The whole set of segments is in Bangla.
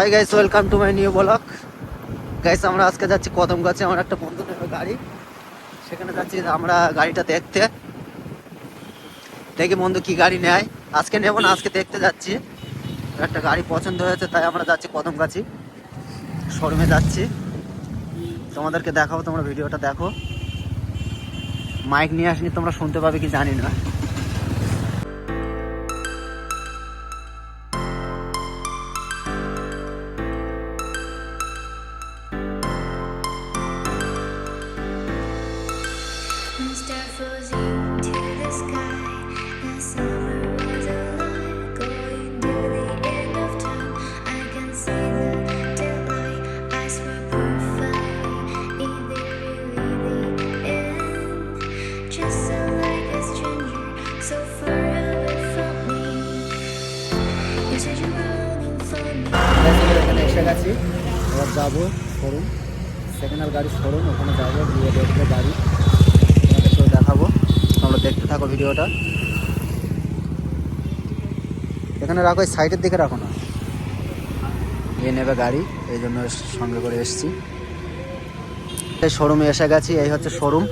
Hi guys welcome to my new blog guys আমরা আজকে যাচ্ছি কদম গাছে আমার একটা বন্ধু নেবে গাড়ি। সেখানে যাচ্ছি, আমরা গাড়িটা দেখতে। দেখি বন্ধু কি গাড়ি নেয়। আজকে নেব না, আজকে দেখতে যাচ্ছি। একটা গাড়ি পছন্দ হয়েছে, তাই আমরা যাচ্ছি কদম গাছি শোরুমে যাচ্ছি। তোমাদেরকে দেখাবো, তোমরা ভিডিওটা দেখো। মাইক নিয়ে আসনি, তোমরা শুনতে পাবে কি জানি না। এসে গেছি। এবার যাব শোরুম। সেকেন্ড হ্যান্ড গাড়ির শোরুম, ওখানে যাব, গিয়ে দেখব গাড়ি। দেখাবো। তোমরা দেখতে থাকো ভিডিওটা। এখানে রাখো, এই সাইডের দিকে রাখো না। এ নেবে গাড়ি, এই জন্য সঙ্গে করে এসেছি। এই শোরুমে এসে গেছি, এই হচ্ছে শোরুম।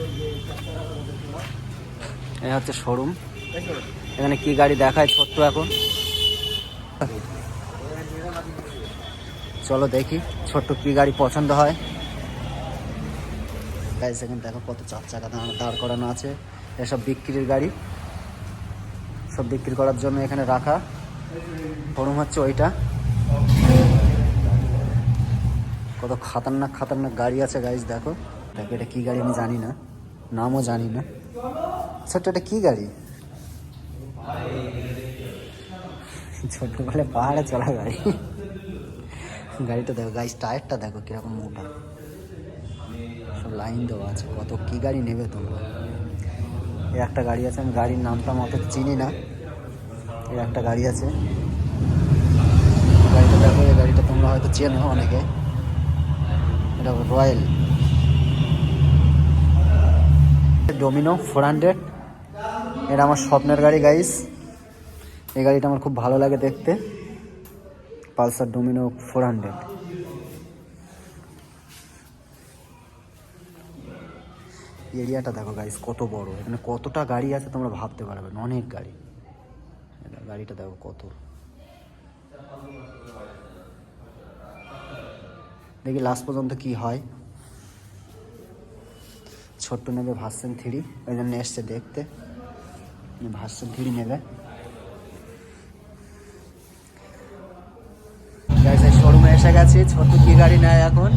এই হচ্ছে শোরুম। এখানে কি গাড়ি দেখায় ছোট্ট এখন? চলো দেখি, ছোট্ট কি গাড়ি পছন্দ হয়। গাড়ি সেখানে দেখো কত চার চাকা দাঁড় করানো আছে। এসব বিক্রির গাড়ি। সব বিক্রি করার জন্য এখানে রাখা। শোরুম হচ্ছে ওইটা। কত খাতারনাক খাতারনাক গাড়ি আছে গাইজ দেখো। দেখো এটা কি গাড়ি আমি জানি না। নামও জানি না। ছোট্ট, এটা কি গাড়ি? ছোটবেলায় পাহাড়ে চলা গাড়ি। গাড়িটা দেখো গাইজ টায়ারটা দেখো কীরকম মোটা। সব লাইন দেওয়া আছে, কত কী গাড়ি নেবে তোমরা। এর একটা গাড়ি আছে, আমি গাড়ির নামটা অত চিনি না। এর একটা গাড়ি আছে। গাড়িটা দেখো, এই গাড়িটা তোমরা হয়তো চেনো অনেকে। এটা রয়্যাল। Domino four hundred. এটা আমার স্বপ্নের গাড়ি গাইস এই গাড়িটা আমার খুব ভালো লাগে দেখতে। Pulsar Dominar four hundred. এরিয়াটা দেখো গাইস কত বড়। এখানে কতটা গাড়ি আছে তোমরা ভাবতে পারবে না, অনেক গাড়ি। গাড়িটা দেখো কত। দেখি লাস্ট পর্যন্ত কি হয়। ছোট্ট নেবে ভার্সেন থ্রি ওই জন্য এসছে দেখতে। ভার্সেন থ্রি নেবে গাইস এই শোরুমে এসে গেছি ছোট কি গাড়ি নেয় এখন?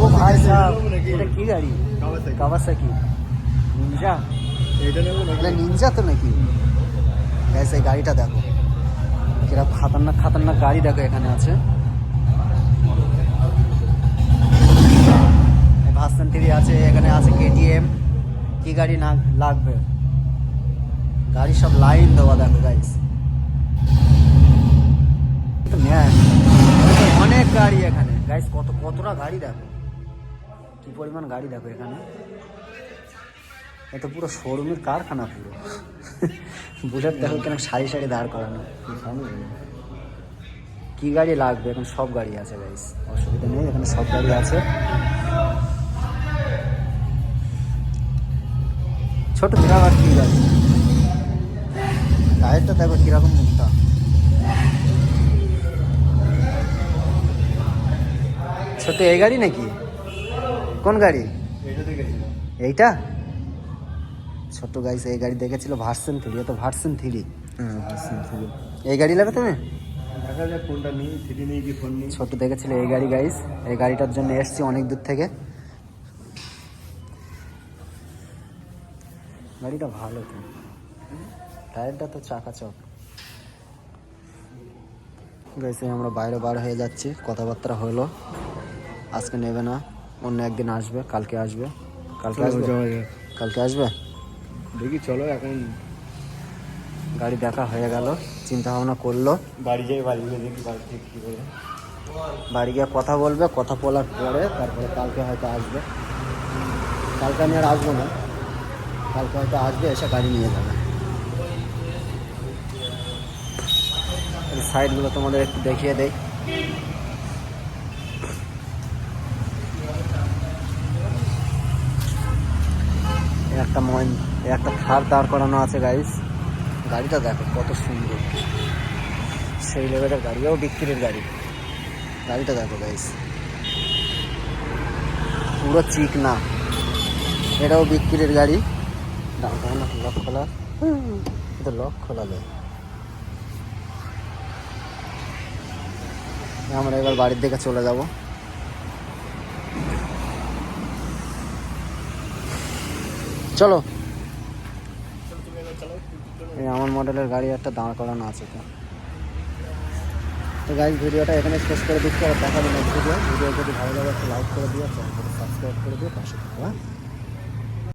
ও ভাই সাহেব এটা কি গাড়ি? কাওয়াসাকি। নিনজা? এটা নিনজা তো নাকি? গাইস এই গাড়িটা দেখো। কীরকম খাতারনাক খাতারনাক গাড়ি দেখো এখানে আছে। ভার্সন থ্রি আছে এখানে আছে কেটিএম কি গাড়ি না লাগবে? গাড়ি সব লাইন দেওয়া দেখো গাইস। গাড়ি এখানে। গাইস কত, কতটা গাড়ি দেখো। কি পরিমাণ গাড়ি দেখো এখানে। এটা পুরো শোরুমের কারখানা পুরো। বুলেট দেখো কেন সারি সারি দাঁড় করানো। কি গাড়ি লাগবে? এখন সব গাড়ি আছে গাইস অসুবিধা নেই, এখানে সব গাড়ি আছে। ছোট আবার কি গাড়ি? টায়ারটা দেখো কীরকম মুখটা ছোট এই গাড়ি নাকি? কোন গাড়ি? এইটা? ছোট গাইস এই গাড়ি দেখেছিল ভার্সেন থ্রি তো ভার্সেন থ্রি এই গাড়ি নেবে তুমি? দেখা যাক কোনটা নিই সিটি নিই কি ফোন নিই। ছোট দেখেছিল এই গাড়ি গাইস এই গাড়িটার জন্য এসছি অনেক দূর থেকে। গাড়িটা ভালো তো। টায়ারটা তো চাকা চক গাইছে আমরা বাইরে বার হয়ে যাচ্ছি কথাবার্তা হলো। আজকে নেবে না অন্য একদিন আসবে কালকে আসবে। কালকে আসবে? কালকে আসবে? দেখি চলো এখন। গাড়ি দেখা হয়ে গেল চিন্তা ভাবনা করল। বাড়ি যাই বাড়ি গিয়ে দেখি বাড়ি থেকে কী করে। বাড়ি গিয়ে কথা বলবে কথা বলার পরে তারপরে কালকে হয়তো আসবে। কালকে আমি আর আসব না। কালকে হয়তো আসবে এসে গাড়ি নিয়ে যাবে। সাইডগুলো তোমাদের একটু দেখিয়ে দেই। একটা মন একটা থার দাঁড় করানো আছে গাইস গাড়িটা দেখো কত সুন্দর। সেই লেভেলের গাড়িও বিক্রির গাড়ি। গাড়িটা দেখো গাইস পুরো চিক না। এটাও বিক্রির গাড়ি। লক খোলা। এটা লক খোলা আমরা এবার বাড়ির দিকে চলে যাব। চলো। এই আমার মডেলের গাড়ি একটা দাঁড় করানো আছে তো। তো গাইজ ভিডিওটা এখানে শেষ করে দিচ্ছি, আর দেখা নেক্সট ভিডিও ভিডিও যদি ভালো লাগে, একটু লাইক করে দিও চ্যানেলটা সাবস্ক্রাইব করে দিও, পাশে থাকো হ্যাঁ?